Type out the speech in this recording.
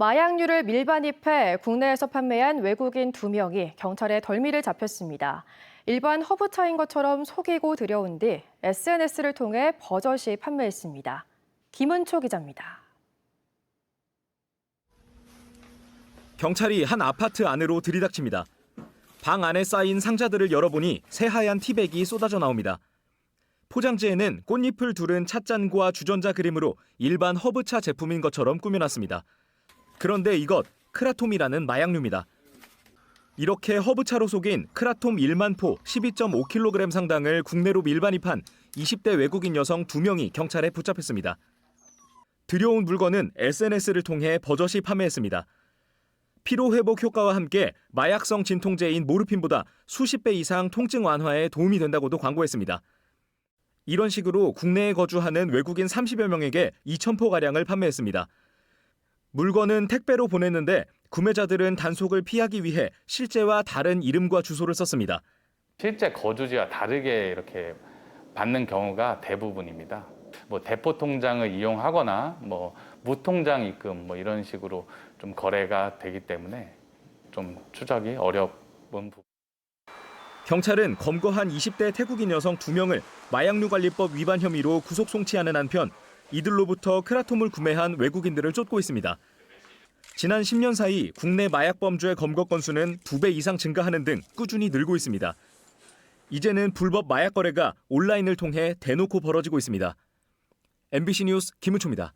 마약류를 밀반입해 국내에서 판매한 외국인 두명이 경찰에 덜미를 잡혔습니다. 일반 허브차인 것처럼 속이고 들여온 뒤 SNS를 통해 버젓이 판매했습니다. 김은초 기자입니다. 경찰이 한 아파트 안으로 들이닥칩니다. 방 안에 쌓인 상자들을 열어보니 새하얀 티백이 쏟아져 나옵니다. 포장지에는 꽃잎을 두른 찻잔과 주전자 그림으로 일반 허브차 제품인 것처럼 꾸며놨습니다. 그런데 이것 크라톰이라는 마약류입니다. 이렇게 허브차로 속인 크라톰 1만 포 12.5kg 상당을 국내로 밀반입한 20대 외국인 여성 2명이 경찰에 붙잡혔습니다. 들여온 물건은 SNS를 통해 버젓이 판매했습니다. 피로 회복 효과와 함께 마약성 진통제인 모르핀보다 수십 배 이상 통증 완화에 도움이 된다고도 광고했습니다. 이런 식으로 국내에 거주하는 외국인 30여 명에게 2,000포 가량을 판매했습니다. 물건은 택배로 보냈는데 구매자들은 단속을 피하기 위해 실제와 다른 이름과 주소를 썼습니다. 실제 거주지와 다르게 이렇게 받는 경우가 대부분입니다. 뭐 대포 통장을 이용하거나 뭐 무통장 입금 뭐 이런 식으로 좀 거래가 되기 때문에 좀 추적이 어려운 부분. 경찰은 검거한 20대 태국인 여성 2명을 마약류 관리법 위반 혐의로 구속 송치하는 한편 이들로부터 크라톰을 구매한 외국인들을 쫓고 있습니다. 지난 10년 사이 국내 마약 범죄 검거 건수는 2배 이상 증가하는 등 꾸준히 늘고 있습니다. 이제는 불법 마약 거래가 온라인을 통해 대놓고 벌어지고 있습니다. MBC 뉴스 김은초입니다.